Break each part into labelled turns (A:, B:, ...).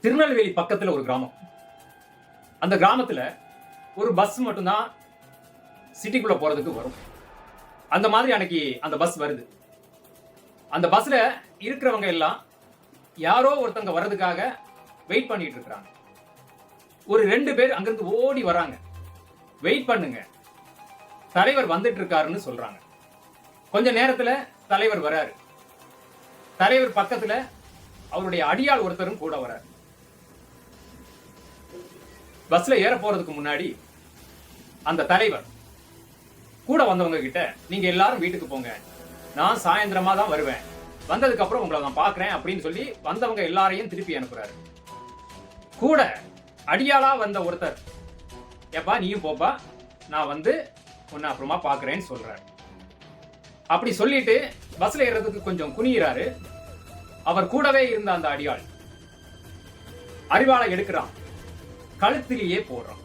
A: திருநெல்வேலி பக்கத்தில் ஒரு கிராமம். அந்த கிராமத்தில் ஒரு பஸ் மட்டும்தான் சிட்டிக்குள்ளே போகிறதுக்கு வரும். அந்த மாதிரி அன்னைக்கு அந்த பஸ் வருது. அந்த பஸ்ஸில் இருக்கிறவங்க எல்லாம் யாரோ ஒருத்தங்க வர்றதுக்காக வெயிட் பண்ணிட்டு இருக்கிறாங்க. ஒரு ரெண்டு பேர் அங்கிருந்து ஓடி வராங்க வெயிட் பண்ணுங்க. தலைவர் வந்துட்டு இருக்காருன்னு சொல்றாங்க. கொஞ்ச நேரத்துல தலைவர் வராரு. தலைவர் பக்கத்துல அவருடைய அடியாள் ஒருத்தரும் கூட வராரு. பஸ்ல ஏற போறதுக்கு முன்னாடி அந்த தலைவர் கூட வந்தவங்க கிட்ட நீங்க எல்லாரும் வீட்டுக்கு போங்க. நான் சாயந்தரமா தான் வருவேன். வந்ததுக்கு அப்புறம் உங்களை நான் பாக்குறேன் அப்படின்னு சொல்லி வந்தவங்க எல்லாரையும் திருப்பி அனுப்புறாரு. கூட அடியாளா வந்த ஒருத்தர் ஏப்பா நீயும் போப்பா. நான் வந்து உன்னை அப்புறமா பாக்குறேன்னு சொல்றாரு. அப்படி சொல்லிட்டு பஸ்ல ஏறதுக்கு கொஞ்சம் குனிகிறாரு அவர் கூடவே இருந்த அந்த அடியாள் அறிவாளை எடுக்கிறான். கழுத்திலேயே போடுறான்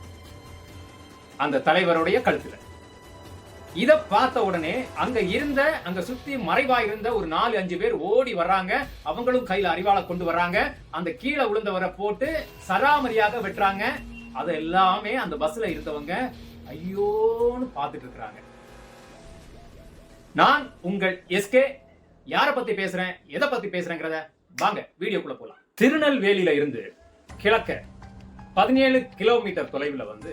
A: அந்த தலைவருடைய கழுத்துல. இத பார்த்த உடனே அங்க இருந்த அங்க சுத்தி மறைவா இருந்த ஒரு நாலு அஞ்சு பேர் ஓடி வர்றாங்க. அவங்களும் கையில அறிவாளை கொண்டு வர்றாங்க. அந்த கீழே விழுந்தவரை போட்டு சராமரியாக வெட்டுறாங்க. அது எல்லாமே அந்த பஸ்ல இருந்தவங்க ஐயோன்னு பார்த்துட்டு இருக்கிறாங்க. நான் உங்கள் எஸ்கே. யார பத்தி பேசுறேன்? எதை பத்தி பேசுறேங்கிறத? வாங்க வீடியோக்குள்ள போலாம். திருநெல்வேலியில இருந்து கிழக்க பதினேழு கிலோமீட்டர் தொலைவில் வந்து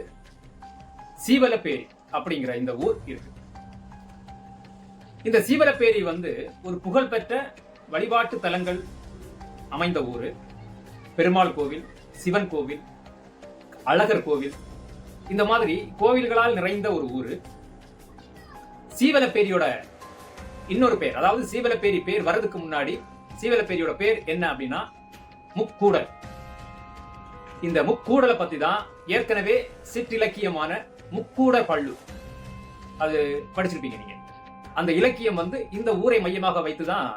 A: சீவலப்பேரி அப்படிங்கிற இந்த ஊர் இருக்கு. இந்த சீவலப்பேரி வந்து ஒரு புகழ்பெற்ற வழிபாட்டு தலங்கள் அமைந்த ஊர். பெருமாள் கோவில் சிவன் கோவில் அழகர் கோவில் இந்த மாதிரி கோவில்களால் நிறைந்த ஒரு ஊர். சீவலப்பேரியோட இன்னொரு பேர் அதாவது சீவலப்பேரி பேர் வர்றதுக்கு முன்னாடி சீவலப்பேரியோட பேர் என்ன அப்படின்னா முக்கூடல். இந்த முக்கூடலை பத்தி தான் ஏற்கனவே சிற்றிலக்கியமான முக்கூட பள்ளு. அது படிச்சிருப்பீங்க நீங்க. அந்த இலக்கியம் வந்து இந்த ஊரை மையமாக வைத்து தான்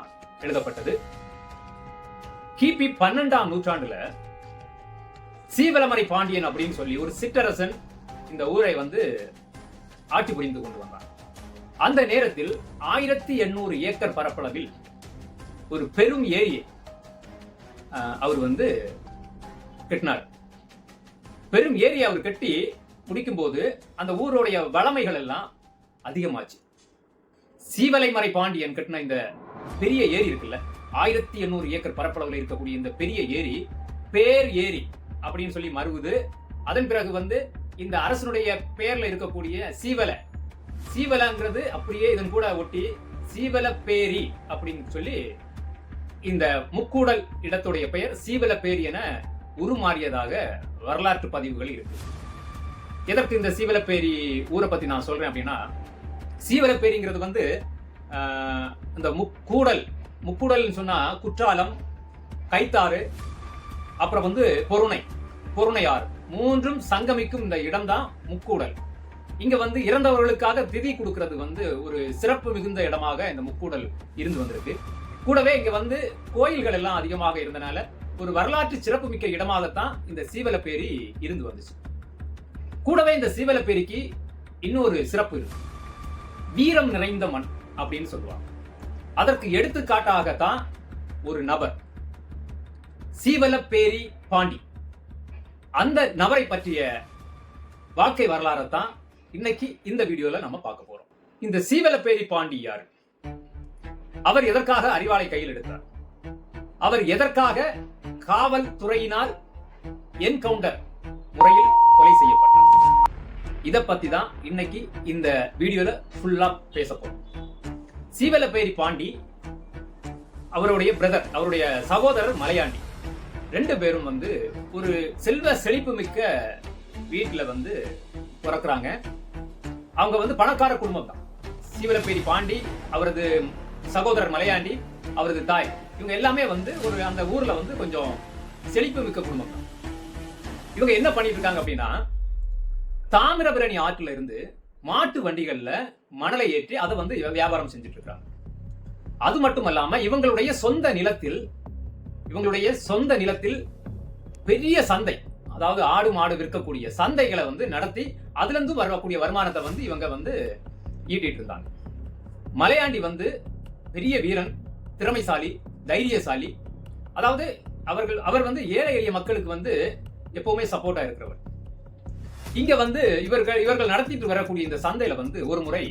A: எழுதப்பட்டது. கிபி பன்னெண்டாம் நூற்றாண்டுல சீவலமரை பாண்டியன் அப்படின்னு சொல்லி ஒரு சிற்றரசன் இந்த ஊரை வந்து ஆட்சி புரிந்து கொண்டு வந்தான். அந்த நேரத்தில் ஆயிரத்தி எண்ணூறு ஏக்கர் பரப்பளவில் ஒரு பெரும் ஏரியை அவர் வந்து கட்டினார். பெரும் ஏரி அவர் கட்டி முடிக்கும்போது அந்த ஊருடைய வளமைகள் எல்லாம் அதிகமாச்சு. சீவலைமறை பாண்டியன் கட்டின இந்த பெரிய ஏரி இருக்குல்ல ஆயிரத்தி எண்ணூறு ஏக்கர் பரப்பளவில் இருக்கக்கூடிய இந்த பெரிய ஏரி பேர் ஏரி அப்படின்னு சொல்லி மறுவுது. அதன் பிறகு வந்து இந்த அரசனுடைய பேர்ல இருக்கக்கூடிய சீவலை சீவலங்கிறது அப்படியே இதன் கூட ஒட்டி சீவலப்பேரி அப்படின்னு சொல்லி இந்த முக்கூடல் இடத்துடைய பெயர் சீவல பேரி என உருமாறியதாக வரலாற்று பதிவுகள் இருக்கு. எதற்கு இந்த சீவலப்பேரி ஊரை பத்தி நான் சொல்றேன் அப்படின்னா சீவலப்பேரிங்கிறது வந்து இந்த முக்கூடல் முக்கூடல்னு சொன்னா குற்றாலம் கைத்தாறு அப்புறம் வந்து பொருணை பொருணையாறு. மூன்றும் சங்கமிக்கும் இந்த இடம்தான் முக்கூடல். இங்க வந்து இறந்தவர்களுக்காக திதி கொடுக்கறது வந்து ஒரு சிறப்பு மிகுந்த இடமாக இந்த முக்கூடல் இருந்து வந்திருக்கு. கூடவே இங்க வந்து கோயில்கள் எல்லாம் அதிகமாக இருந்தனால ஒரு வரலாற்று சிறப்புமிக்க இடமாகத்தான் இந்த சீவலப்பேரி இருந்து வந்துச்சு. கூடவே இந்த சீவலப்பேரிக்கு இன்னொரு சிறப்பு இருக்கு. வீரம் நிறைந்த மண் அப்படின்னு சொல்லுவாங்க. அதற்கு எடுத்துக்காட்டாகத்தான் ஒரு நபர் சீவலப்பேரி பாண்டி. அந்த நபரை பற்றிய வாழ்க்கை வரலாறை தான் இன்னைக்கு இந்த வீடியோல நம்ம பார்க்க போறோம். இந்த சீவலப்பேரி பாண்டி யாரு? அவர் எதற்காக அறிவாளை கையில் எடுத்தார்? அவர் எதற்காக காவல்துறையினால் என்கவுண்டர் முறையில் கொலை செய்யப்பட்டார்? இத பத்தி தான் இன்னைக்கு இந்த வீடியோல ஃபுல்லா பேச போறோம். சீவலப்பேரி பாண்டி அவருடைய பிரதர் அவருடைய சகோதரர் மலையாண்டி ரெண்டு பேரும் வந்து ஒரு செல்வ செழிப்பு மிக்க வீட்டில் வந்து பிறக்கிறாங்க. அவங்க வந்து பணக்கார குடும்பம் தான் சீவலப்பேரி பாண்டி அவரது சகோதரர் மலையாண்டி அவரது தாய். இவங்க எல்லாமே வந்து ஒரு அந்த ஊர்ல வந்து கொஞ்சம் செழிப்பு மிக்க குடும்பம். தான் இவங்க என்ன பண்ணிட்டு இருக்காங்க அப்படின்னா தாமிரபரணி ஆற்றுல இருந்து மாட்டு வண்டிகள்ல மணலை ஏற்றி அதை வந்து வியாபாரம் செஞ்சுட்டு இருக்காங்க அது மட்டும் அல்லாம இவங்களுடைய சொந்த நிலத்தில் இவங்களுடைய சொந்த நிலத்தில் பெரிய சந்தை அதாவது ஆடு மாடு விற்கக்கூடிய சந்தைகளை வந்து நடத்தி அதுல இருந்து வரக்கூடிய வருமானத்தை வந்து இவங்க வந்து ஈட்டிட்டு இருந்தாங்க மலையாண்டி வந்து பெரிய வீரன் திறமைசாலி தைரியசாலி. அதாவது அவர்கள் அவர் வந்து ஏழை எளிய மக்களுக்கு வந்து எப்பவுமே சப்போர்ட்டா இருக்கிறவர். இங்க வந்து இவர்கள் இவர்கள் நடத்திட்டு வரக்கூடிய இந்த சந்தையில வந்து ஒரு முறை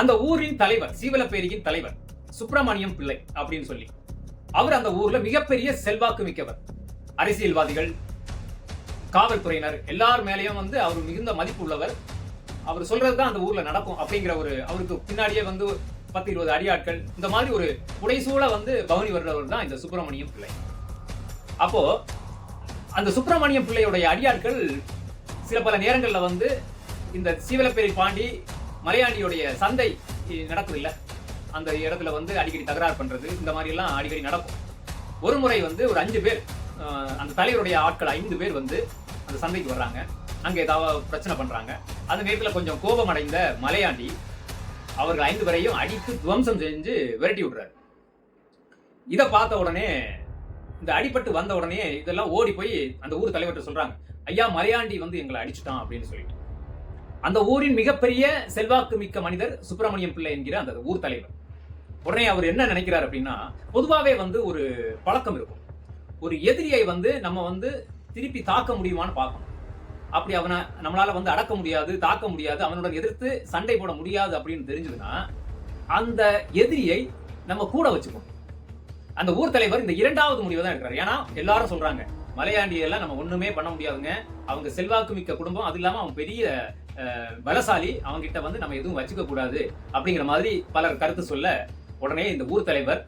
A: அந்த ஊரின் தலைவர் சீவலப்பேரியின் தலைவர் சுப்பிரமணியம் பிள்ளை அப்படின்னு சொல்லி அவர் அந்த ஊர்ல மிகப்பெரிய செல்வாக்கு மிக்கவர். அரசியல்வாதிகள் காவல்துறையினர் எல்லார் மேலேயும் வந்து அவர் மிகுந்த மதிப்பு உள்ளவர் அவர் சொல்றதுதான் அந்த ஊர்ல நடக்கும் அப்படிங்கிற ஒரு அவருக்கு பின்னாடியே வந்து பத்து இருபது அடியாட்கள் இந்த மாதிரி ஒரு புடைசூழ வந்து பவனி வர்றவர் தான் இந்த சுப்பிரமணியம் பிள்ளை. அப்போ அந்த சுப்பிரமணியம் பிள்ளையுடைய அடியாட்கள் சில பல நேரங்கள்ல வந்து இந்த சீவலப்பேரி பாண்டி மலையாண்டியுடைய சந்தை நடக்குது இல்ல அந்த இடத்துல வந்து அடிக்கடி தகராறு பண்றது இந்த மாதிரி எல்லாம் அடிக்கடி நடக்கும். ஒரு முறை வந்து ஒரு அஞ்சு பேர் அந்த தலைவருடைய ஆட்கள் ஐந்து பேர் வந்து அந்த சந்தைக்கு வர்றாங்க. அங்கே ஏதாவது பிரச்சனை பண்றாங்க. அந்த நேரத்துல கொஞ்சம் கோபம் அடைந்த மலையாண்டி அவர்கள் ஐந்து பேரையும் அடித்து துவம்சம் செஞ்சு விரட்டி விடுறாரு. இதை பார்த்த உடனே இந்த அடிபட்டு வந்த உடனே இதெல்லாம் ஓடி போய் அந்த ஊர் தலைவர்கிட்ட சொல்றாங்க. ஐயா மலையாண்டி வந்து எங்களை அடிச்சுட்டான் அப்படின்னு சொல்லிட்டு. அந்த ஊரின் மிகப்பெரிய செல்வாக்கு மிக்க மனிதர் சுப்பிரமணியம் பிள்ளை என்கிற அந்த ஊர் தலைவர். உடனே அவர் என்ன நினைக்கிறார் அப்படின்னா பொதுவாகவே வந்து ஒரு பழக்கம் இருக்கும். ஒரு எதிரியை வந்து நம்ம வந்து திருப்பி தாக்க முடியுமான்னு பார்க்கணும். அப்படி அவனை நம்மளால வந்து அடக்க முடியாது தாக்க முடியாது அவனுடன் எதிர்த்து சண்டை போட முடியாது அப்படின்னு தெரிஞ்சதுன்னா அந்த எதிரியை நம்ம கூட வச்சுக்கணும். அந்த ஊர் தலைவர் இந்த இரண்டாவது முடிவை தான் எடுக்கிறார். ஏன்னா எல்லாரும் சொல்றாங்க மலையாண்டியெல்லாம் நம்ம ஒண்ணுமே பண்ண முடியாதுங்க. அவங்க செல்வாக்கு மிக்க குடும்பம் அது இல்லாம அவன் பெரிய பலசாலி அவங்க கிட்ட வந்து நம்ம எதுவும் வச்சுக்க கூடாது அப்படிங்கிற மாதிரி பலர் கருத்து சொல்ல உடனே இந்த ஊர் தலைவர்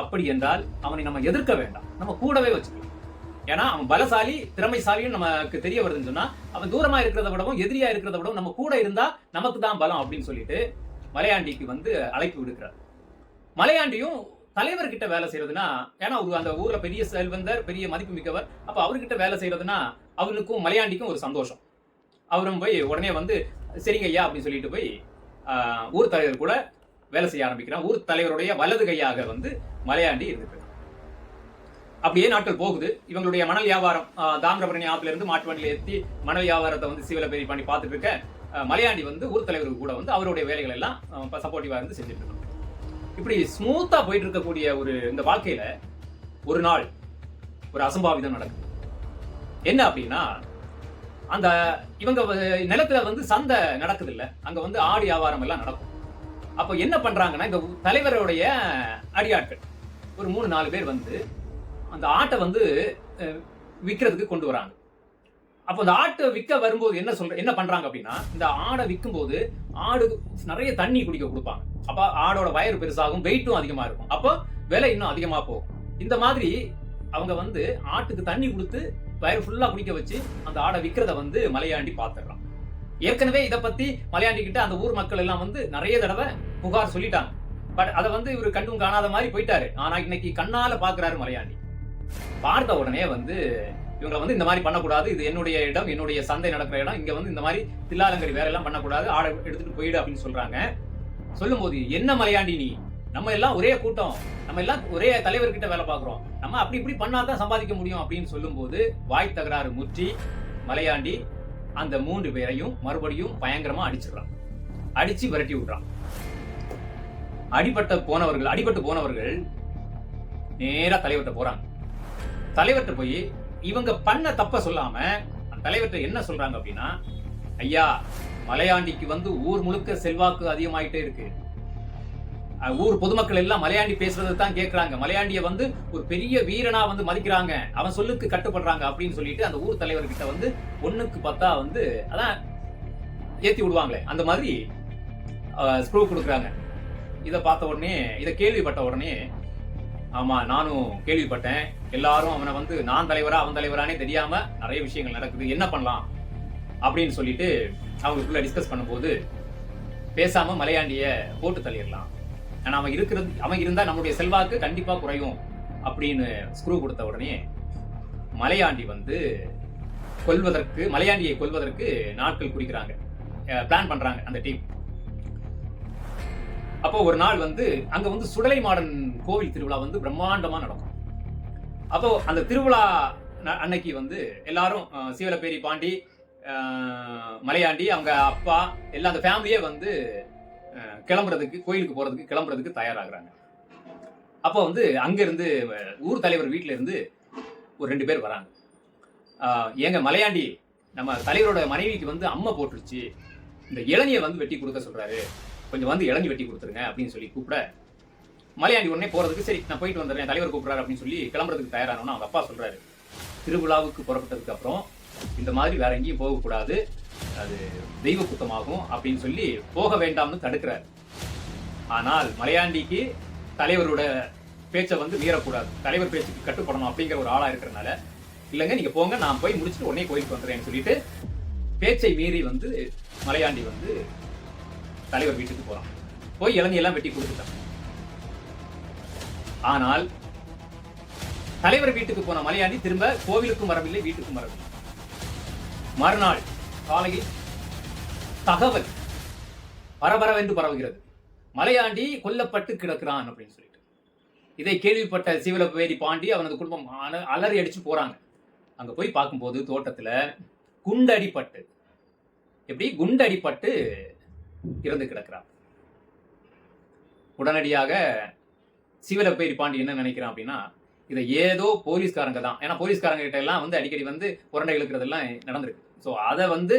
A: அப்படி என்றால் அவனை நம்ம எதிர்க்க வேண்டாம். நம்ம கூடவே வச்சுக்கலாம். ஏன்னா அவன் பலசாலி திறமைசாலின்னு நமக்கு தெரிய வருதுன்னு சொன்னா அவன் தூரமா இருக்கிறத விடவும் எதிரியா இருக்கிறத விடவும் நம்ம கூட இருந்தா நமக்கு தான் பலம் அப்படின்னு சொல்லிட்டு மலையாண்டிக்கு வந்து அழைப்பு விடுக்கிறார். மலையாண்டியும் தலைவர்கிட்ட வேலை செய்யறதுன்னா ஏன்னா ஒரு அந்த ஊர்ல பெரிய செல்வந்தர் பெரிய மதிப்பு மிக்கவர் அப்ப அவர்கிட்ட வேலை செய்யறதுன்னா அவனுக்கும் மலையாண்டிக்கும் ஒரு சந்தோஷம். அவரும் போய் உடனே வந்து சரிங்க ஐயா அப்படின்னு சொல்லிட்டு போய் ஊர் தலைவர் கூட வேலை செய்ய ஆரம்பிக்கிறான். ஊர் தலைவருடைய வலது கையாக வந்து மலையாண்டி இருக்கு அப்படியே நாட்கள் போகுது. இவங்களுடைய மணல் வியாபாரம் தாமிரபரணி ஆத்துல மாட்டு வண்டியில் ஏற்றி மணல் வியாபாரத்தை வந்து சிவலப்பேரி பண்ணி பார்த்துட்டு இருக்க மலையாண்டி வந்து ஊர் தலைவருக்கு கூட வந்து அவருடைய வேலைகள் எல்லாம் சப்போர்ட்டிவாக இருந்து செஞ்சுட்டு இருக்காங்க இப்படி ஸ்மூத்தாக போயிட்டு இருக்கக்கூடிய ஒரு இந்த வாழ்க்கையில ஒரு நாள் ஒரு அசம்பாவிதம் நடக்குது. என்ன அப்படின்னா அந்த இவங்க நிலத்துல வந்து சந்தை நடக்குது இல்ல அங்க வந்து ஆடு வியாபாரம் எல்லாம் நடக்கும். அப்போ என்ன பண்றாங்கன்னா இந்த தலைவருடைய அடியாட்கள் ஒரு மூணு நாலு பேர் வந்து அந்த ஆட்டை வந்து விற்கிறதுக்கு கொண்டு வராங்க. அப்போ அந்த ஆட்டை விற்க வரும்போது என்ன சொல்ற என்ன பண்றாங்க அப்படின்னா இந்த ஆடை விற்கும் போது ஆடு நிறைய தண்ணி குடிக்க கொடுப்பாங்க. அப்போ ஆடோட வயறு பெருசாகும் வெயிட்டும் அதிகமாக இருக்கும். அப்போ விலை இன்னும் அதிகமாக போகும். இந்த மாதிரி அவங்க வந்து ஆட்டுக்கு தண்ணி கொடுத்து வயிறு ஃபுல்லாக குடிக்க வச்சு அந்த ஆடை விற்கிறத வந்து மலையாண்டி பார்த்துடுறான் ஏற்கனவே இதை பத்தி மலையாண்டி கிட்ட அந்த ஊர் மக்கள் எல்லாம் வந்து நிறைய தடவை புகார் சொல்லிட்டாங்க. பட் அதை வந்து இவர் கண்டும் காணாத மாதிரி போயிட்டாரு. ஆனா இன்னைக்கு கண்ணால பாக்குறாரு மலையாண்டி. பார்த்த உடனே வந்து இவங்களை வந்து இந்த மாதிரி பண்ணக்கூடாது. இது என்னுடைய இடம் என்னுடைய சந்தை நடக்கிற இடம். இங்க வந்து இந்த மாதிரி தில்லாலங்கடி வேற எல்லாம் பண்ணக்கூடாது. ஆடை எடுத்துட்டு போயிடு அப்படின்னு சொல்றாங்க. சொல்லும்போது என்ன மலையாண்டி நீ? நம்ம எல்லாம் ஒரே கூட்டம். நம்ம எல்லாம் ஒரே தலைவர்கிட்ட வேலை பார்க்குறோம். நம்ம அப்படி இப்படி பண்ணாதான் சம்பாதிக்க முடியும். அப்படின்னு சொல்லும்போது வாய் தகராறு முற்றி மலையாண்டி அந்த மூன்று பேரையும் மறுபடியும் பயங்கரமா அடிச்சிடுறான். அடிச்சு விரட்டி விடுறான். அடிபட்ட போனவர்கள் அடிபட்டு போனவர்கள் நேரா தலைவர்கிட்ட போறாங்க. தலைவர்கிட்ட போய் இவங்க பண்ண தப்ப சொல்லாம அந்த தலைவர்கிட்ட என்ன சொல்றாங்க அப்படின்னா ஐயா மலையாண்டிக்கு வந்து ஊர் முழுக்க செல்வாக்கு அதிகமாயிட்டே இருக்கு. ஊர் பொதுமக்கள் எல்லாம் மலையாண்டி பேசுறதை தான் கேட்கறாங்க மலையாண்டிய வந்து ஒரு பெரிய வீரனா வந்து மதிக்கிறாங்க. அவன் சொல்லுக்கு கட்டுப்படுறாங்க அப்படின்னு சொல்லிட்டு அந்த ஊர் தலைவர்கிட்ட வந்து ஒண்ணுக்கு பத்தா வந்து அதான் ஏத்தி விடுவாங்களே. அந்த மாதிரி ஸ்க்ரூ கொடுக்குறாங்க. இதை பார்த்த உடனே இதை கேள்விப்பட்ட உடனே ஆமா நானும் கேள்விப்பட்டேன். எல்லாரும் அவனை வந்து நான் தலைவரா அவன் தலைவரானே தெரியாம நிறைய விஷயங்கள் நடக்குது. என்ன பண்ணலாம்? அப்படின்னு சொல்லிட்டு அவங்களுக்குள்ள டிஸ்கஸ் பண்ணும்போது பேசாம மலையாண்டிய போட்டு தள்ளிடலாம். ஆனா அவன் இருக்கிறது அவன் இருந்தா நம்மளுடைய செல்வாக்கு கண்டிப்பா குறையும் அப்படின்னு ஸ்க்ரூ கொடுத்த உடனே மலையாண்டி வந்து கொல்வதற்கு மலையாண்டியை கொல்வதற்கு நாட்கள் குறிக்கிறாங்க. பிளான் பண்றாங்க அந்த டீம் அப்போ ஒரு நாள் வந்து அங்க வந்து சுடலை மாடன் கோவில் திருவிழா வந்து பிரம்மாண்டமாக நடக்கும். அப்போ அந்த திருவிழா அன்னைக்கு வந்து எல்லாரும் சீவலப்பேரி பாண்டி மலையாண்டி அவங்க அப்பா எல்லாம் அந்த ஃபேமிலியே வந்து கிளம்புறதுக்கு கோயிலுக்கு போகிறதுக்கு கிளம்புறதுக்கு தயாராகிறாங்க. அப்போ வந்து அங்கேருந்து ஊர் தலைவர் வீட்டிலேருந்து ஒரு ரெண்டு பேர் வராங்க. ஏங்க மலையாண்டி நம்ம தலைவரோட மனைவிக்கு வந்து அம்மை போட்டுருச்சு. இந்த இளநியை வந்து வெட்டி கொடுக்க சொல்கிறாரு கொஞ்சம் வந்து இளநி வெட்டி கொடுத்துருங்க அப்படின்னு சொல்லி கூப்பிட மலையாண்டி உடனே போறதுக்கு சரி நான் போயிட்டு வந்துடுறேன் தலைவர் கூப்பிடுறாரு அப்படின்னு சொல்லி கிளம்புறதுக்கு தயாரானோன்னா அவங்க அப்பா சொல்றாரு. திருவிழாவுக்கு புறப்பட்டதுக்கு அப்புறம் இந்த மாதிரி வேற எங்கேயும் போகக்கூடாது அது தெய்வ குத்தமாகும் அப்படின்னு சொல்லி போக வேண்டாம்னு தடுக்கிறார். ஆனால் மலையாண்டிக்கு தலைவரோட பேச்சை வந்து மீறக்கூடாது. தலைவர் பேச்சுக்கு கட்டுப்படணும் அப்படிங்கிற ஒரு ஆளா இருக்கிறனால இல்லைங்க நீங்க போங்க நான் போய் முடிச்சுட்டு உடனே கோயிலுக்கு வந்துடுறேன்னு சொல்லிட்டு பேச்சை மீறி வந்து மலையாண்டி வந்து தலைவர் வீட்டுக்கு போறான். போய் இளநியெல்லாம் வெட்டி கொடுத்துட்டான். ஆனால் தலைவர் வீட்டுக்கு போன மலையாண்டி திரும்ப கோவிலுக்கும் வரவில்லை வீட்டுக்கும் வரவில்லை. மறுநாள் காலையில் தகவல் பரபரவென்று பரவுகிறது. மலையாண்டி கொல்லப்பட்டு கிடக்கிறான் அப்படின்னு சொல்லிட்டு. இதை கேள்விப்பட்ட சிவலபேரி பாண்டி அவனது குடும்பம் அலறி அடிச்சு போறாங்க. அங்க போய் பார்க்கும்போது தோட்டத்துல குண்டடிப்பட்டு எப்படி? குண்டடிப்பட்டு இறந்து கிடக்கிறான். உடனடியாக சிவலப்பேரி பாண்டி என்ன நினைக்கிறான் அப்படின்னா இதை ஏதோ போலீஸ்காரங்க தான். ஏன்னா போலீஸ்காரங்க கிட்ட எல்லாம் வந்து அடிக்கடி வந்து புரண்டை இழுக்கிறதெல்லாம் நடந்திருக்கு. ஸோ அதை வந்து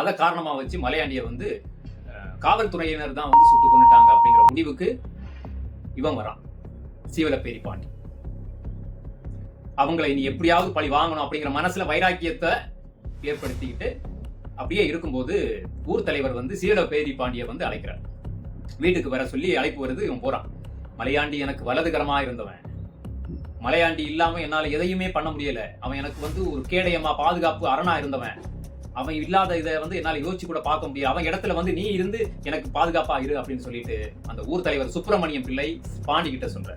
A: அதை காரணமாக வச்சு மலையாண்டியை வந்து காவல்துறையினர் தான் வந்து சுட்டு கொண்டுட்டாங்க அப்படிங்கிற முடிவுக்கு இவன் வரான். சீவலப்பேரி பாண்டி. அவங்களை இனி எப்படியாவது பழி வாங்கணும் அப்படிங்கிற மனசுல வைராக்கியத்தை ஏற்படுத்திக்கிட்டு அப்படியே இருக்கும்போது ஊர் தலைவர் வந்து சீவலப்பேரி பாண்டியை வந்து அழைக்கிறார். வீட்டுக்கு வர சொல்லி அழைப்பு வருது இவன் போறான். மலையாண்டி எனக்கு வலதுகரமா இருந்தவன். மலையாண்டி இல்லாம என்னால எதையுமே பண்ண முடியல. அவன் எனக்கு வந்து ஒரு கேடயமா பாதுகாப்பு அரணா இருந்தவன். அவன் இல்லாத இதை வந்து என்னால யோசிச்சு கூட பார்க்க முடியும் அவன் இடத்துல வந்து நீ இருந்து எனக்கு பாதுகாப்பா இரு அப்படின்னு சொல்லிட்டு அந்த ஊர் தலைவர் சுப்பிரமணியம் பிள்ளை பாண்டி கிட்ட சொல்ற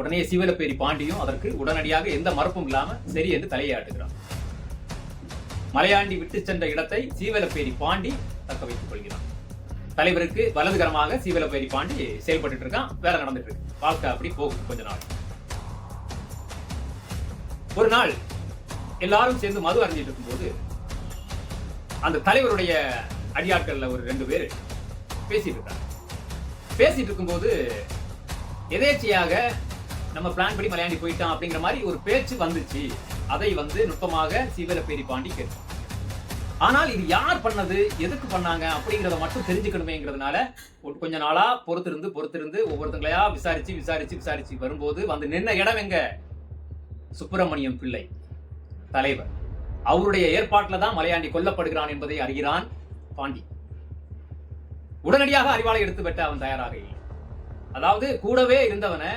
A: உடனே சிவலப்பேரி பாண்டியும் அதற்கு உடனடியாக எந்த மறுப்பும் இல்லாம சரி என்று தலையாட்டுகிறான் மலையாண்டி விட்டு சென்ற இடத்தை சீவலப்பேரி பாண்டி தக்க வைத்துக் கொள்கிறான். தலைவருக்கு வலதுகரமாக சீவலப்பேரி பாண்டி செயல்பட்டு இருக்கான் வேலை நடந்துட்டு இருக்கு வாழ்க்கை அப்படி போகும் கொஞ்ச நாள். ஒரு நாள் எல்லாரும் சேர்ந்து மது அறிஞ்சிட்டு இருக்கும்போது அந்த தலைவருடைய அடியாட்கள்ல ஒரு ரெண்டு பேர் பேசிட்டு இருக்காங்க பேசிட்டு இருக்கும்போது எதேச்சையாக நம்ம பிளான் படி மலையாண்டி போயிட்டான் அப்படிங்கிற மாதிரி ஒரு பேச்சு வந்துச்சு. அதை வந்து நுட்பமாக சீவலப்பேரி பாண்டி கேட்டான் ஆனால் இது யார் பண்ணது எதுக்கு பண்ணாங்க அப்படிங்கிறத மட்டும் தெரிஞ்சுக்கணுமேங்கிறதுனால கொஞ்ச நாளா பொறுத்திருந்து பொறுத்திருந்து ஒவ்வொருத்தங்களையா விசாரிச்சு விசாரிச்சு விசாரிச்சு வரும்போது வந்து நின்ன இடம் எங்க? சுப்பிரமணியம் பிள்ளை தலைவர். அவருடைய ஏற்பாட்டில் தான் மலையாண்டி கொல்லப்படுகிறான் என்பதை அறிகிறான் பாண்டி. உடனடியாக அறிவாளை எடுத்து வெட்ட அவன் தயாராக இல்லை. அதாவது கூடவே இருந்தவனை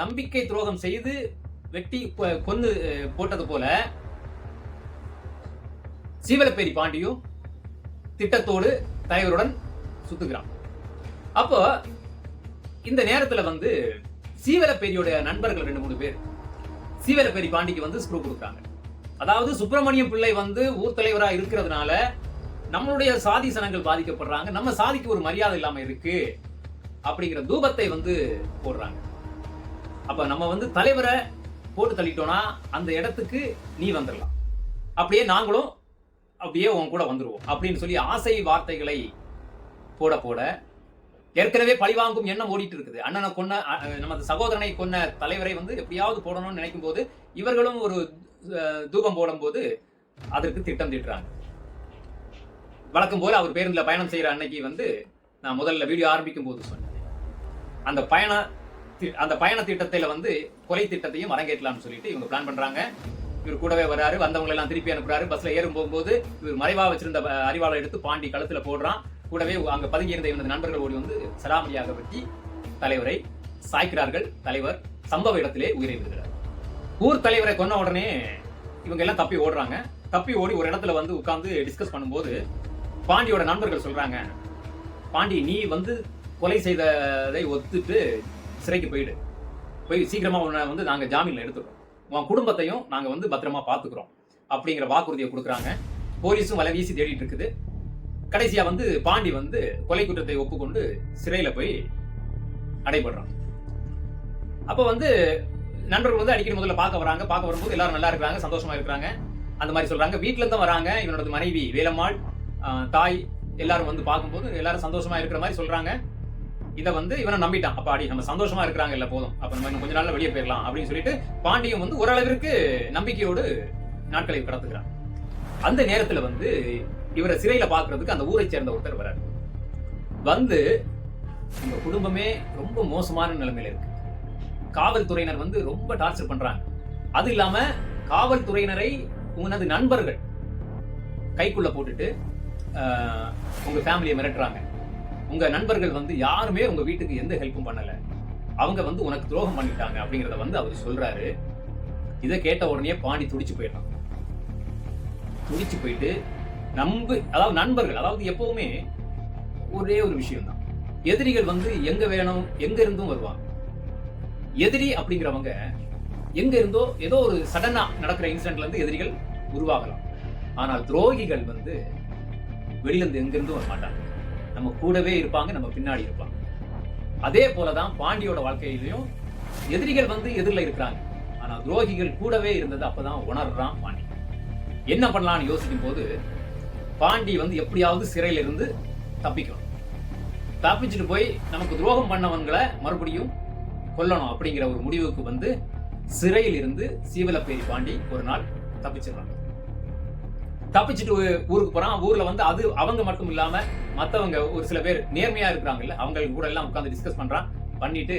A: நம்பிக்கை துரோகம் செய்து வெட்டி கொன்று போட்டது போல சீவலப்பேரி பாண்டியும் திட்டத்தோடு தலைவருடன் சுத்துகிறான் அப்போ இந்த நேரத்துல வந்து சீவலப்பேரியோட நண்பர்கள் ரெண்டு மூணு பேர். சீவலப்பேரி பாண்டிக்கு வந்து ஸ்க்ரூ கொடுக்குறாங்க. அதாவது சுப்பிரமணியம் பிள்ளை வந்து ஊர் தலைவரா இருக்கிறதுனால நம்மளுடைய சாதி சனங்கள் பாதிக்கப்படுறாங்க. நம்ம சாதிக்கு ஒரு மரியாதை இல்லாம இருக்கு அப்படிங்கிற தூபத்தை வந்து போடுறாங்க. அப்ப நம்ம வந்து தலைவரை போட்டு தள்ளிட்டோம்னா அந்த இடத்துக்கு நீ வந்துடலாம். அப்படியே நாங்களும் அப்படியே உன் கூட வந்துருவோம் அப்படின்னு சொல்லி ஆசை வார்த்தைகளை போட போட ஏற்கனவே பழிவாங்கும் எண்ணம் ஓடிட்டு இருக்குது. அண்ணனை கொன்ன நமது சகோதரனை கொன்ன தலைவரை வந்து எப்படியாவது போடணும்னு நினைக்கும் போது இவர்களும் ஒரு தூபம் போடும்போது அதற்கு திட்டம் தீட்டுறாங்க. வழக்கம் போல அவர் பேருந்துல பயணம் செய்யற அன்னைக்கு வந்து நான் முதல்ல வீடியோ ஆரம்பிக்கும் போது சொன்னேன். அந்த பயண தி- அந்த பயண திட்டத்தில வந்து கொலை திட்டத்தையும் அரங்கேற்றலாம்னு சொல்லிட்டு இவங்க பிளான் பண்றாங்க. இவர் கூடவே வராரு வந்தவங்களெல்லாம் திருப்பி அனுப்புறாரு. பஸ்ல ஏறும் போகும்போது இவர் மறைவா வச்சிருந்த அறிவாளர் எடுத்து பாண்டி கழுத்துல போடுறான். கூடவே அங்க பதுங்கி இருந்த இவனது நண்பர்கள் ஓடி வந்து சராமரியாக வெட்டி தலைவரை சாய்க்கிறார்கள். தலைவர் சம்பவ இடத்திலே உயிரை விடுகிறார் ஊர் தலைவரை கொன்ன உடனே இவங்க எல்லாம் தப்பி ஓடுறாங்க. தப்பி ஓடி ஒரு இடத்துல வந்து உட்கார்ந்து டிஸ்கஸ் பண்ணும்போது பாண்டியோட நண்பர்கள் சொல்றாங்க பாண்டி நீ வந்து கொலை செய்ததை ஒத்துட்டு சிறைக்கு போயிடு. போய் சீக்கிரமா உன்னை வந்து நாங்க ஜாமீன்ல எடுத்துடுறோம். உன் குடும்பத்தையும் நாங்கள் வந்து பத்திரமா பார்த்துக்குறோம் அப்படிங்கிற வாக்குறுதியை கொடுக்குறாங்க. போலீஸும் வலை வீசி தேடிட்டு இருக்குது. கடைசியாக வந்து பாண்டி வந்து கொலை குற்றத்தை ஒப்புக்கொண்டு சிறையில் போய் அடைபடுறான். அப்போ வந்து நண்பர்கள் வந்து அடிக்கடி முதல்ல பார்க்க வராங்க. பார்க்க வரும்போது எல்லாரும் நல்லா இருக்கிறாங்க சந்தோஷமா இருக்கிறாங்க. அந்த மாதிரி சொல்றாங்க. வீட்ல இருந்து வராங்க. இவனோட மனைவி வேலம்மாள் தாய் எல்லாரும் வந்து பார்க்கும்போது எல்லாரும் சந்தோஷமா இருக்கிற மாதிரி சொல்றாங்க. இதை வந்து இவனை நம்பிட்டான். அப்ப அடி நம்ம சந்தோஷமா இருக்கிறாங்க இல்ல போதும். அப்ப நம்ம இன்னும் கொஞ்ச நாள்ல வெளியே போயிடலாம் அப்படின்னு சொல்லிட்டு பாண்டியன் வந்து ஓரளவிற்கு நம்பிக்கையோடு நாட்களை கடத்துக்கிறான் அந்த நேரத்துல வந்து இவரை சிறையில பாக்குறதுக்கு அந்த ஊரை சேர்ந்த ஒருத்தர் வராரு வந்து இந்த குடும்பமே ரொம்ப மோசமான நிலைமையில இருக்கு. காவல்துறையினர் வந்து ரொம்ப டார்ச்சர் பண்றாங்க. அது இல்லாம காவல்துறையினரை உனது நண்பர்கள் கைக்குள்ள போட்டுட்டு உங்க ஃபேமிலியை மிரட்டுறாங்க. உங்க நண்பர்கள் வந்து யாருமே உங்க வீட்டுக்கு எந்த ஹெல்ப்பும் பண்ணல. அவங்க வந்து உனக்கு துரோகம் பண்ணிட்டாங்க அப்படிங்கறத வந்து அவர் சொல்றாரு. இதை கேட்ட உடனே பாண்டி துடிச்சு போயிடலாம் துடிச்சு போயிட்டு நம்பு அதாவது நண்பர்கள் அதாவது எப்பவுமே ஒரே ஒரு விஷயம் தான் எதிரிகள் வந்து எங்க வேணும் எங்க இருந்தும் வருவாங்க. எதிரி அப்படிங்கிறவங்க எங்க இருந்தோ ஏதோ ஒரு சடனா நடக்கிற இன்சிடென்ட்ல இருந்து எதிரிகள் உருவாகலாம். ஆனால் துரோகிகள் வந்து வெளியில இருந்து வர மாட்டாங்க நம்ம கூடவே இருப்பாங்க நம்ம பின்னாடி இருப்பாங்க. அதே போலதான் பாண்டியோட வாழ்க்கையிலையும் எதிரிகள் வந்து எதிரில் இருக்கிறாங்க. ஆனா துரோகிகள் கூடவே இருந்தது அப்பதான் உணர்றான் பாண்டி. என்ன பண்ணலாம்னு யோசிக்கும் போது பாண்டி வந்து எப்படியாவது சிறையில இருந்து தப்பிக்கணும். தப்பிச்சுட்டு போய் நமக்கு துரோகம் பண்ணவங்களை மறுபடியும் கொல்லணும் அப்படிங்கிற ஒரு முடிவுக்கு வந்து சிறையில் இருந்து சீவலப்பேரி பாண்டி ஒரு நாள் தப்பிச்சிடலாம் தப்பிச்சுட்டு ஊருக்கு போறான். ஊர்ல வந்து அது அவங்க மட்டும் இல்லாம மத்தவங்க ஒரு சில பேர் நேர்மையா இருக்கிறாங்கல்ல அவங்க கூட எல்லாம் உட்காந்து டிஸ்கஸ் பண்றான். பண்ணிட்டு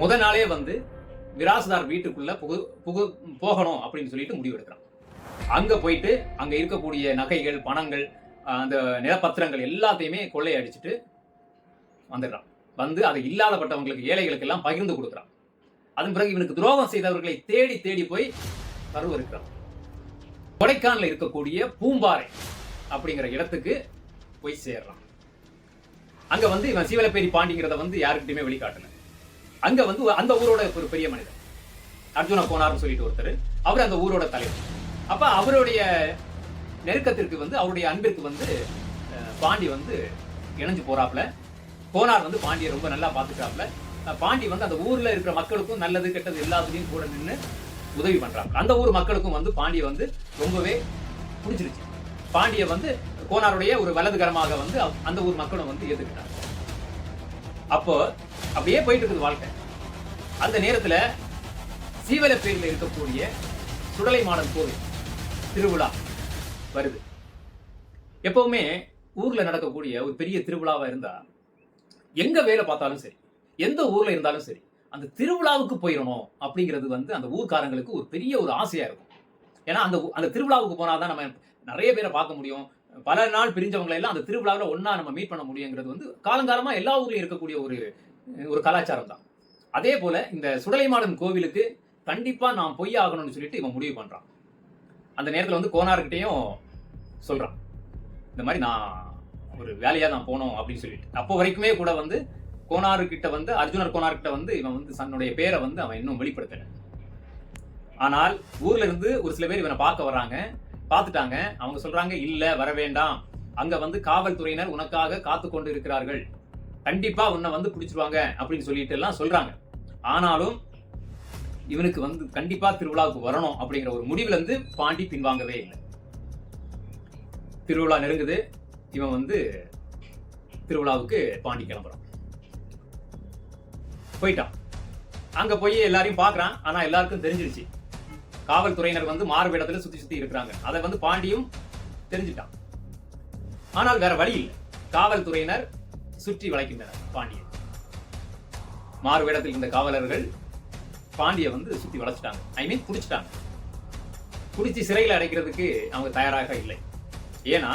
A: முத நாளே வந்து விராசுதார் வீட்டுக்குள்ள புகு புகு போகணும் அப்படின்னு சொல்லிட்டு முடிவு எடுக்கிறான். அங்க போயிட்டு அங்க இருக்கக்கூடிய நகைகள் பணங்கள் அந்த நிலப்பத்திரங்கள் எல்லாத்தையுமே கொள்ளையடிச்சிட்டு வந்துடுறான். வந்து அதை இல்லாதப்பட்டவங்களுக்கு ஏழைகளுக்கு எல்லாம் பகிர்ந்து கொடுக்குறான். அதன் பிறகு இவனுக்கு துரோகம் செய்தவர்களை தேடி தேடி போய் கருவறுக்கிறான் கொடைக்கானல் இருக்கக்கூடிய பூம்பாறை அப்படிங்கிற இடத்துக்கு போய் சேர்றான். அங்க வந்து இவன் சீவலப்பேரி பாண்டிங்கிறத வந்து யாருக்கிட்டையுமே வெளிக்காட்டல. அங்க வந்து அந்த ஊரோட ஒரு பெரிய மனிதர். அர்ஜுன கோனார்னு சொல்லிட்டு ஒருத்தர். அவர் அந்த ஊரோட தலைவர். அப்ப அவருடைய நெருக்கத்திற்கு வந்து அவருடைய அன்பிற்கு வந்து அஹ், பாண்டி வந்து இணைஞ்சு போறாப்ல கோனார் வந்து பாண்டியை ரொம்ப நல்லா பாத்துக்கிறாப்ல பாண்டி வந்து அந்த ஊர்ல இருக்கிற மக்களுக்கும் நல்லது கெட்டது எல்லாத்துலயும் கூட நின்று உதவி பண்றாங்க. அந்த ஊர் மக்களுக்கும் வந்து பாண்டிய வந்து ரொம்பவே பிடிச்சிருச்சு. பாண்டிய வந்து கோனாருடைய ஒரு வலதுகரமாக வந்து அந்த ஊர் மக்களும் வந்து ஏத்துக்கிட்டாங்க. அப்போ அப்படியே போயிட்டு இருக்குது வாழ்க்கை. அந்த நேரத்துல சீவலப்பேரில் இருக்கக்கூடிய சுடலை மாடன் கோவில் திருவிழா வருது. எப்பவுமே ஊர்ல நடக்கக்கூடிய ஒரு பெரிய திருவிழாவா இருந்தா எங்க வேலை பார்த்தாலும் சரி எந்த ஊர்ல இருந்தாலும் சரி அந்த திருவிழாவுக்கு போயிடணும் அப்படிங்கிறது வந்து அந்த ஊர்க்காரங்களுக்கு ஒரு பெரிய ஒரு ஆசையாக இருக்கும். ஏன்னா அந்த அந்த திருவிழாவுக்கு போனால் தான் நம்ம நிறைய பேரை பார்க்க முடியும். பல நாள் பிரிஞ்சவங்களை எல்லாம் அந்த திருவிழாவில் ஒன்றா நம்ம மீட் பண்ண முடியுங்கிறது வந்து காலங்காலமாக எல்லா ஊர்லேயும் இருக்கக்கூடிய ஒரு ஒரு கலாச்சாரம் தான். அதே போல் இந்த சுடலைமாடன் கோவிலுக்கு கண்டிப்பாக நான் பொய் ஆகணும்னு சொல்லிட்டு இவன் முடிவு பண்ணுறான் அந்த நேரத்தில் வந்து கோனார்கிட்டையும் சொல்கிறான் இந்த மாதிரி நான் ஒரு வேலையாக நான் போனோம் அப்படின்னு சொல்லிட்டு. அப்போ வரைக்குமே கூட வந்து கோனாரு கிட்ட வந்து அர்ஜுனர் கோனார் கிட்ட வந்து இவன் வந்து தன்னுடைய பேரை வந்து அவன் இன்னும் வெளிப்படுத்தல. ஆனால் ஊர்ல இருந்து ஒரு சில பேர் இவனை பார்க்க வர்றாங்க. பார்த்துட்டாங்க. அவங்க சொல்றாங்க இல்ல வர வேண்டாம். அங்க வந்து காவல்துறையினர் உனக்காக காத்து கொண்டு இருக்கிறார்கள். கண்டிப்பா உன்னை வந்து பிடிச்சிருவாங்க அப்படின்னு சொல்லிட்டு எல்லாம் சொல்றாங்க. ஆனாலும் இவனுக்கு வந்து கண்டிப்பா திருவிழாவுக்கு வரணும் அப்படிங்கிற ஒரு முடிவுல இருந்து பாண்டி பின்வாங்கவே இல்லை. திருவிழா நெருங்குது. இவன் வந்து திருவிழாவுக்கு பாண்டி கிளம்புறான். போயிட்டான். அங்க போய் எல்லாரையும் பாக்குறான். ஆனா எல்லாருக்கும் தெரிஞ்சிருச்சு. காவல்துறையினர் வந்து மாறுவேடத்துல சுத்தி சுத்தி இருக்கிறாங்க. அதை வந்து பாண்டியும் தெரிஞ்சுட்டான். ஆனால் வேற வழி இல்லை. காவல்துறையினர் சுற்றி வளைக்கின்றனர் பாண்டியை. மாறுவேடத்தில் இருந்த காவலர்கள் பாண்டியை வந்து சுத்தி வளைச்சிட்டாங்க. ஐ மீன் பிடிச்சிட்டாங்க குடிச்சு சிறையில் அடைக்கிறதுக்கு அவங்க தயாராக இல்லை. ஏன்னா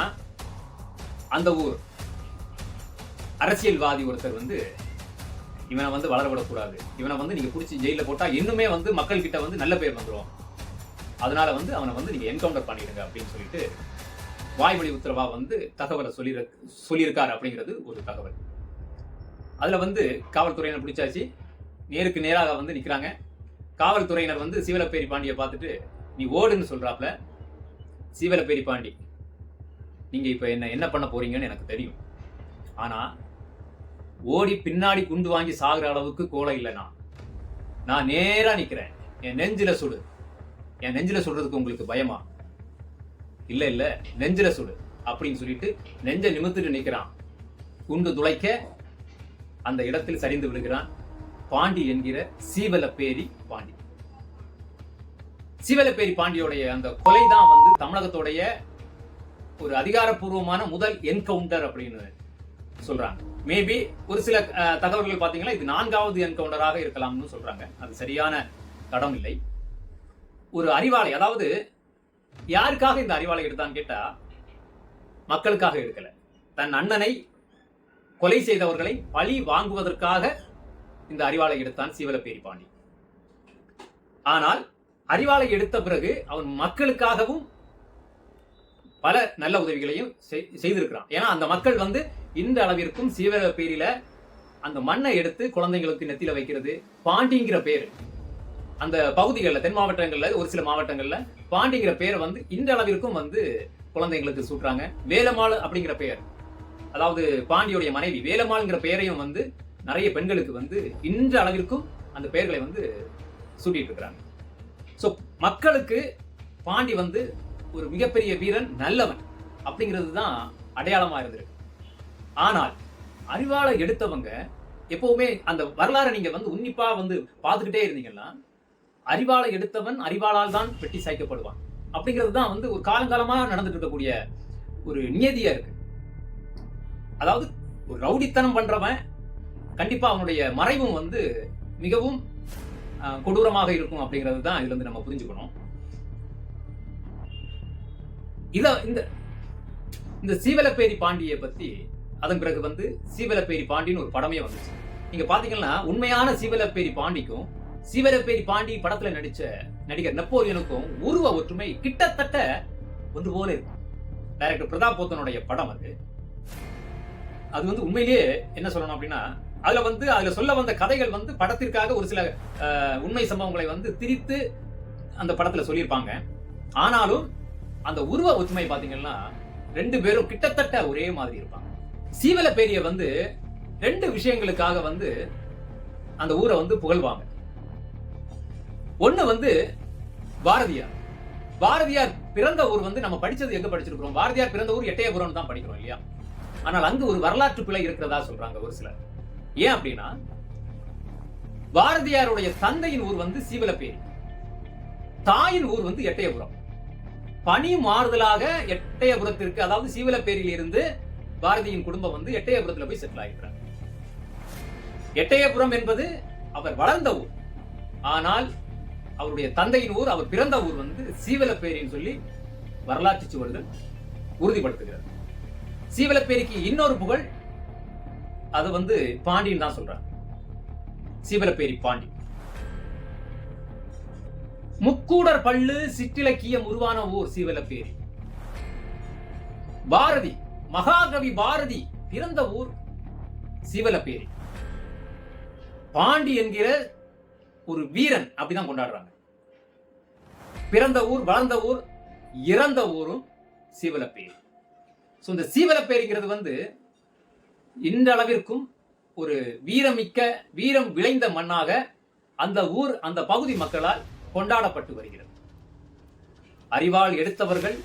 A: அந்த ஊர் அரசியல்வாதி ஒருத்தர் வந்து இவனை வந்து வளர விடக்கூடாது இவனை வந்து நீங்க பிடிச்சி ஜெயில போட்டா இன்னுமே வந்து மக்கள் கிட்ட வந்து நல்ல பேர் வந்துரும். அதனால வந்து அவனை வந்து நீங்க என்கவுண்டர் பண்ணிடுங்க அப்படின்னு சொல்லிட்டு வாய்மொழி உத்தரவா வந்து தகவலை சொல்லி சொல்லியிருக்காரு அப்படிங்கிறது ஒரு தகவல். அதுல வந்து காவல்துறையினர் பிடிச்சாச்சு. நேருக்கு நேராக வந்து நிக்கிறாங்க. காவல்துறையினர் வந்து சீவலப்பேரி பாண்டியை பார்த்துட்டு நீ ஓடுன்னு சொல்றாப்ல. சீவலப்பேரி பாண்டி நீங்க இப்ப என்ன என்ன பண்ண போறீங்கன்னு எனக்கு தெரியும். ஆனா ஓடி பின்னாடி குண்டு வாங்கி சாகுற அளவுக்கு கோலை இல்லை நான். நான் நேரா நிக்கிறேன். என் நெஞ்சில சுடு. என் நெஞ்சில சுடுறதுக்கு உங்களுக்கு பயமா? இல்ல இல்ல. நெஞ்சில சுடு அப்படின்னு சொல்லிட்டு நெஞ்ச நிமித்துட்டு நிக்கிறான். குண்டு துளைக்க அந்த இடத்தில் சரிந்து விழுகிறான். பாண்டி என்கிற சீவலப்பேரி பாண்டி. சீவலப்பேரி பாண்டியோடைய அந்த கொலை தான் வந்து தமிழகத்துடைய ஒரு அதிகாரப்பூர்வமான முதல் என்கவுண்டர் அப்படின்னு சொல்றாங்க. மேபி ஒரு சில தகவல்கள் பார்த்தீங்கன்னா இது நான்காவது என்கவுண்டராக இருக்கலாம்னு சொல்றாங்க. அது சரியான தடம் இல்லை. ஒரு அறிவாளை அதாவது யாருக்காக இந்த அறிவாளை எடுத்தான்னு கேட்டா மக்களுக்காக எடுக்கல. தன் அண்ணனை கொலை செய்தவர்களை பழி வாங்குவதற்காக இந்த அறிவாளை எடுத்தான் சீவலப்பேரி பாண்டி ஆனால் அறிவாளை எடுத்த பிறகு அவன் மக்களுக்காகவும் பல நல்ல உதவிகளையும் செய்- செய்திருக்கிறான். ஏன்னா அந்த மக்கள் வந்து இந்த அளவிற்கும் சீவலப்பேரியில அந்த மண்ணை எடுத்து குழந்தைங்களுக்கு நெத்தியில வைக்கிறது பாண்டிங்கிற பேர். அந்த பகுதிகளில் தென் மாவட்டங்களில் ஒரு சில மாவட்டங்களில் பாண்டிங்கிற பேரை வந்து இந்த அளவிற்கும் வந்து குழந்தைங்களுக்கு சூட்டுறாங்க. வேலமாள் அப்படிங்கிற பெயர். அதாவது பாண்டியோடைய மனைவி வேலமாள்ங்கிற பெயரையும் வந்து நிறைய பெண்களுக்கு வந்து இன்ற அளவிற்கும் அந்த பெயர்களை வந்து சூட்டிட்டு இருக்கிறாங்க. ஸோ மக்களுக்கு பாண்டி வந்து ஒரு மிகப்பெரிய வீரன் நல்லவன் அப்படிங்கிறது தான் அடையாளமாக இருந்திருக்கு. ஆனால் அறிவாளை எடுத்தவங்க எப்பவுமே அந்த வரலாறை நீங்க வந்து உன்னிப்பா வந்து பார்த்துக்கிட்டே இருந்தீங்கன்னா அறிவாளை எடுத்தவன் அறிவாளால் தான் வெட்டி சாய்க்கப்படுவான். அப்படிங்கிறது தான் வந்து ஒரு காலங்காலமாக நடந்துட்டு இருக்கக்கூடிய ஒரு நியதியா இருக்கு. அதாவது ஒரு ரவுடித்தனம் பண்றவன் கண்டிப்பா அவனுடைய மறைவும் வந்து மிகவும் கொடூரமாக இருக்கும் அப்படிங்கிறது தான் இதுல இருந்து நம்ம புரிஞ்சுக்கணும். இத இந்த இந்த சீவலப்பேரி பாண்டியை பத்தி அதன் பிறகு வந்து சீவலப்பேரி பாண்டின்னு ஒரு படமே வந்துச்சு. நீங்க பாத்தீங்கன்னா உண்மையான சீவலப்பேரி பாண்டிக்கும் சீவலப்பேரி பாண்டி படத்துல நடிச்ச நடிகர் நெப்போலியனுக்கும் உருவ ஒற்றுமை கிட்டத்தட்ட ஒன்று போல இருக்கும் டைரக்டர் பிரதாப் போத்தனுடைய படம் அது. அது வந்து உண்மையிலேயே என்ன சொல்லணும் அப்படின்னா அதுல வந்து அதுல சொல்ல வந்த கதைகள் வந்து படத்திற்காக ஒரு சில உண்மை சம்பவங்களை வந்து திரித்து அந்த படத்துல சொல்லியிருப்பாங்க. ஆனாலும் அந்த உருவ ஒற்றுமை பாத்தீங்கன்னா ரெண்டு பேரும் கிட்டத்தட்ட ஒரே மாதிரி இருப்பாங்க. சீவலப்பேரிய வந்து ரெண்டு விஷயங்களுக்காக வந்து அந்த ஊரை வந்து புகழ்வாங்க. ஒண்ணு வந்து பாரதியார். பாரதியார் பிறந்த ஊர் வந்து நம்ம படிச்சது எங்க படிச்சிருக்கிறோம்? பாரதியார் பிறந்த ஊர் எட்டயபுரம் தான் படிக்கிறோம் இல்லையா? ஆனால் அங்கு ஒரு வரலாற்று பிழை இருக்கிறதா சொல்றாங்க ஒரு சிலர். ஏன் அப்படின்னா பாரதியாருடைய தந்தையின் ஊர் வந்து சீவலப்பேரி தாயின் ஊர் வந்து எட்டயபுரம். பணி மாறுதலாக எட்டயபுரத்திற்கு அதாவது சீவலப்பேரியில் இருந்து பாரதியின் குடும்பம் வந்து எட்டயபுரத்துல போய் செட்டில் ஆகிறார் எட்டயபுரம் என்பது அவர் வளர்ந்த ஊர். ஆனால் அவருடைய தந்தையின் ஊர் அவர் பிறந்த ஊர் வந்து சீவலப்பேரின்னு சொல்லி வரலாற்று சுவர்கள் உறுதிப்படுத்துகிறது. சீவலப்பேரிக்கு இன்னொரு புகழ் அது வந்து பாண்டின்னு தான் சொல்றாங்க. சீவலப்பேரி பாண்டி. முக்கூடர் பள்ளு சிற்றிலக்கியம் உருவான ஊர் சீவலப்பேரி பாரதி மகாகவி பாரதி பிறந்த ஊர் சீவலப்பேரி பாண்டி என்கிற ஒரு வீரன் அப்படிதான் கொண்டாடுறாங்க. பிறந்த ஊர் வளர்ந்த ஊர் இறந்த ஊரும் சீவலப்பேரி ஸோ இந்த சீவலப்பேரிங்கிறது வந்து இன்றளவிற்கும் ஒரு வீரமிக்க வீரம் விளைந்த மண்ணாக அந்த ஊர் அந்த பகுதி மக்களால் கொண்டாடப்பட்டு வருகிறது. அறிவாள் எடுத்தவர்கள்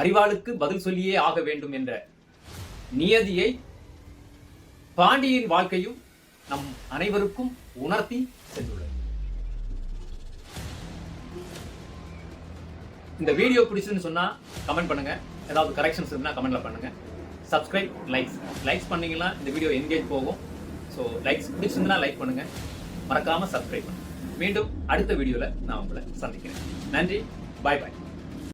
A: அறிவாளுக்கு பதில் சொல்லியே ஆக வேண்டும் என்ற நியதியை பாண்டியின் வாழ்க்கையும் நம் அனைவருக்கும் உணர்த்தி சென்றுள்ளது இந்த வீடியோ பிடிச்சதுன்னு சொன்னா கமெண்ட் பண்ணுங்க. ஏதாவது கரெக்ஷன்ஸ் இருந்தா கமெண்ட்ல பண்ணுங்க. சப்ஸ்கிரைப் லைக்ஸ் லைக்ஸ் பண்ணீங்கன்னா இந்த வீடியோ என்கேஜ் போகும். ஸோ லைக்ஸ் பிடிச்சிருந்தா லைக் பண்ணுங்க. மறக்காம சப்ஸ்கிரைப் பண்ணுங்க. மீண்டும் அடுத்த வீடியோவில் நான் உங்களை சந்திக்கிறேன். நன்றி. பாய் பாய்